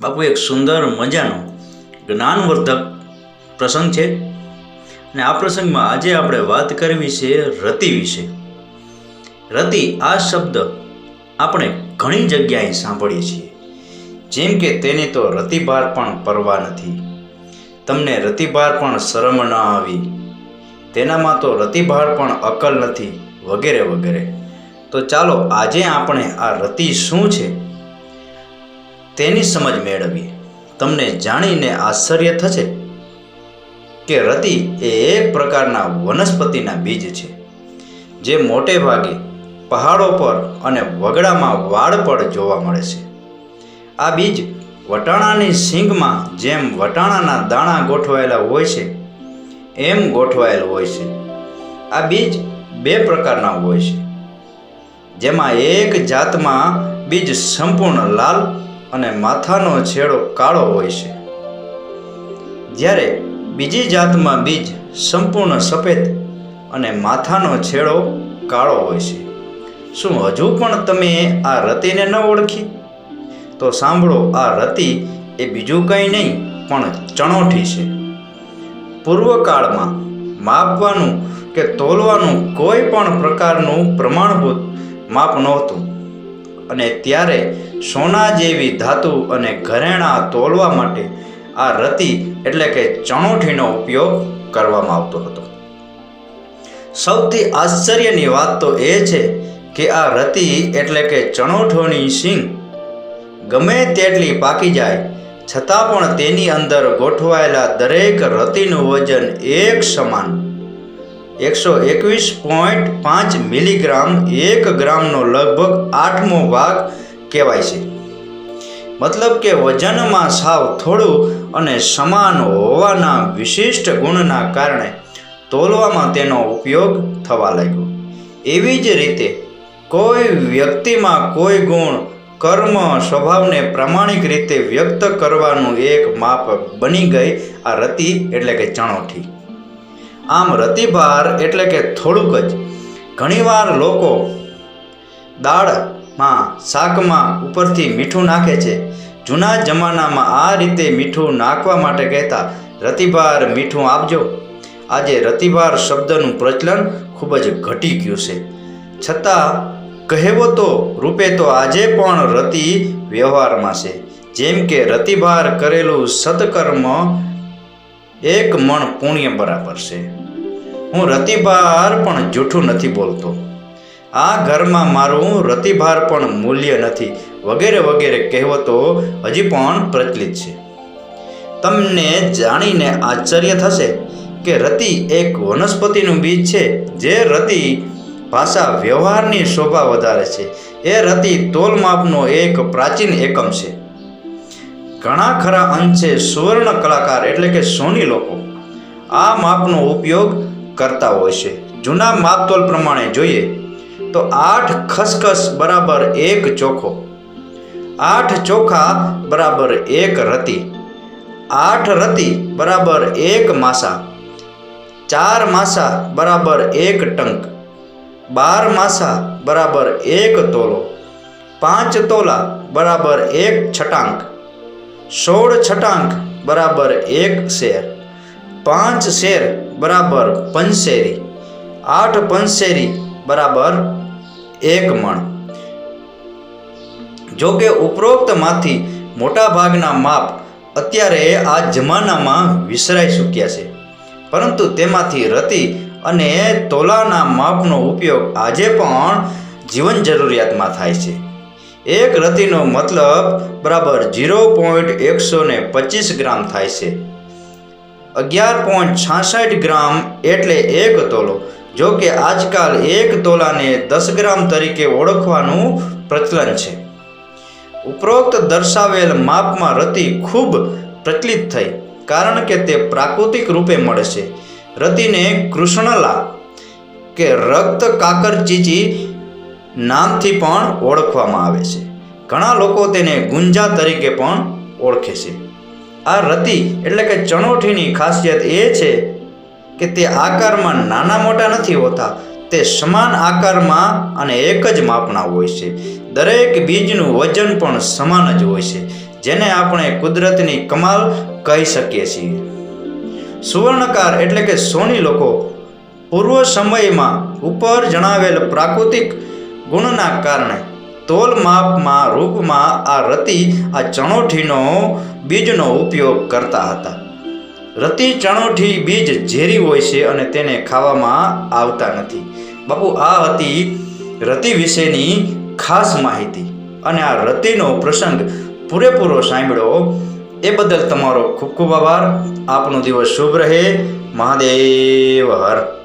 બાપુ, એક સુંદર મજાનો જ્ઞાનવર્ધક પ્રસંગ છે. અને આ પ્રસંગમાં આજે આપણે વાત કરવી છે રતિ વિશે. રતિ આ શબ્દ આપણે ઘણી જગ્યાએ સાંભળીએ છીએ. જેમ કે તેની તો રતિભાર પણ પરવા નથી. તમને રતિભાર પણ શરમ ન આવી. તેનામાં તો રતિભાર પણ અકલ નથી, વગેરે વગેરે. તો ચાલો, આજે આપણે આ રતિ શું છે તેની સમજ મેળવીએ. તમને જાણીને આશ્ચર્ય થશે કે રતિ એ એક પ્રકારના વનસ્પતિના બીજ છે, જે મોટે ભાગે પહાડો પર અને વગડામાં વાડ પર જોવા મળે છે. આ બીજ વટાણાની સિંગમાં જેમ વટાણાના દાણા ગોઠવાયેલા હોય છે, એમ ગોઠવાયેલ હોય છે. આ બીજ બે પ્રકારના હોય છે. જેમાં એક જાતમાં બીજ સંપૂર્ણ લાલ અને માથાનો છેડો કાળો હોય છે. જ્યારે બીજી જાતમાં બીજ સંપૂર્ણ સફેદ અને માથાનો છેડો કાળો હોય છે. શું હજુ પણ તમે આ રતિને ન ઓળખી? તો સાંભળો, આ રતિ એ બીજું કંઈ નહીં, પણ ચણોઠી છે. પૂર્વકાળમાં માપવાનું કે તોલવાનું કોઈ પણ પ્રકારનું પ્રમાણભૂત માપ નહોતું. અને ત્યારે સોના જેવી ધાતુ અને ઘરેણાં તોલવા માટે આ રતિ એટલે કે ચણોઠીનો ઉપયોગ કરવામાં આવતો હતો. સૌથી આશ્ચર્યની વાત તો એ છે કે આ રતિ એટલે કે ચણોઠોની સિંગ ગમે તેટલી પાકી જાય, છતાં પણ તેની અંદર ગોઠવાયેલા દરેક રતિનું વજન એક સમાન એકસો એકવીસ પોઈન્ટ પાંચ મિલીગ્રામ એક ગ્રામનો લગભગ આઠમો ભાગ કહેવાય છે. મતલબ કે વજનમાં સાવ થોડું અને સમાન હોવાના વિશિષ્ટ ગુણના કારણે તોલવામાં તેનો ઉપયોગ થવા લાગ્યો. એવી જ રીતે કોઈ વ્યક્તિમાં કોઈ ગુણ કર્મ સ્વભાવને પ્રામાણિક રીતે વ્યક્ત કરવાનું એક માપ બની ગઈ આ રતિ એટલે કે ચણોઠી. આમ રતિભાર એટલે કે થોડુંક જ. ઘણીવાર લોકો દાળમાં, શાકમાં ઉપરથી મીઠું નાખે છે. જૂના જમાનામાં આ રીતે મીઠું નાખવા માટે કહેતા, રતિભાર, મીઠું આપજો. આજે રતિભાર શબ્દનું પ્રચલન ખૂબ જ ઘટી ગયું છે. છતાં કહેવતો રૂપે તો આજે પણ રતિ વ્યવહારમાં છે. જેમ કે રતિભાર કરેલું સત્કર્મ એક મણ પુણ્ય બરાબર છે. હું રતિભાર પણ જૂઠું નથી બોલતો. આ ઘરમાં મારું રતિભાર પણ મૂલ્ય નથી. વગેરે વગેરે કહેવતો હજી પણ પ્રચલિત છે. તમને જાણીને આશ્ચર્ય થશે કે રતિ એક વનસ્પતિનું બીજ છે, જે રતિ ભાષા વ્યવહારની શોભા વધારે છે. એ રતિ તોલમાપનો એક પ્રાચીન એકમ છે. ઘણા ખરા અંશે સુવર્ણ કલાકાર એટલે કે સોની લોકો આ માપનો ઉપયોગ કરતા હોય છે. જૂના માપતોલ પ્રમાણે જોઈએ તો આઠ ખસખસ બરાબર એક ચોખો, આઠ ચોખા બરાબર એક રતિ, આઠ રતિ બરાબર એક માસા, ચાર માસા બરાબર એક ટંક, બાર માસા બરાબર એક તોલો, પાંચ તોલા બરાબર એક છટાંક. સોળ છટાંક બરાબર એક શેર, પાંચ શેર બરાબર પંચેરી આઠ પંચેરી બરાબર એક મણ. જો કે ઉપરોક્તમાંથી મોટાભાગના માપ અત્યારે આ જમાનામાં વિસરાઈ ચૂક્યા છે. પરંતુ તેમાંથી રતિ અને તોલાના માપનો ઉપયોગ આજે પણ જીવન જરૂરિયાતમાં થાય છે. એક રતિનો મતલબ બરાબર ઝીરો પોઈન્ટ એકસો ને પચીસ ગ્રામ થાય છે. અગિયાર પોઈન્ટ છાસઠ ગ્રામ એટલે એક તોલો, જો કે આજકાલ એક તોલાને દસ ગ્રામ તરીકે ઓળખવાનું પ્રચલન છે. ઉપરોક્ત દર્શાવેલ માપમાં રતિ ખૂબ પ્રચલિત થઈ, કારણ કે તે પ્રાકૃતિક રૂપે મળે છે. રતિને કૃષ્ણલા કે રક્ત કાકર ચીચી નામથી પણ ઓળખવામાં આવે છે. ઘણા લોકો તેને ગુંજા તરીકે પણ ઓળખે છે. આ રતિ એટલે કે ચણોઠીની ખાસિયત એ છે કે તે આકારમાં નાના મોટા નથી હોતા, તે સમાન આકારમાં અને એક જ માપના હોય છે. દરેક બીજનું વજન પણ સમાન જ હોય છે, જેને આપણે કુદરતની કમાલ કહી શકીએ છીએ. સુવર્ણકાર એટલે કે સોની લોકો પૂર્વ સમયમાં ઉપર જણાવેલ પ્રાકૃતિક ગુણના કારણે તોલ માપમાં રૂપમાં આ રતિ આ ચણોઠીનો બીજનો ઉપયોગ કરતા હતા. રતિ ચણોઠી બીજ ઝેરી હોય છે અને તેને ખાવામાં આવતા નથી. બાપુ, આ હતી રતિ વિશેની ખાસ માહિતી અને આ રતિનો પ્રસંગ પૂરેપૂરો સાંભળ્યો એ બદલ તમારો ખૂબ ખૂબ આભાર. આપનો દિવસ શુભ રહે. મહાદેવ હર.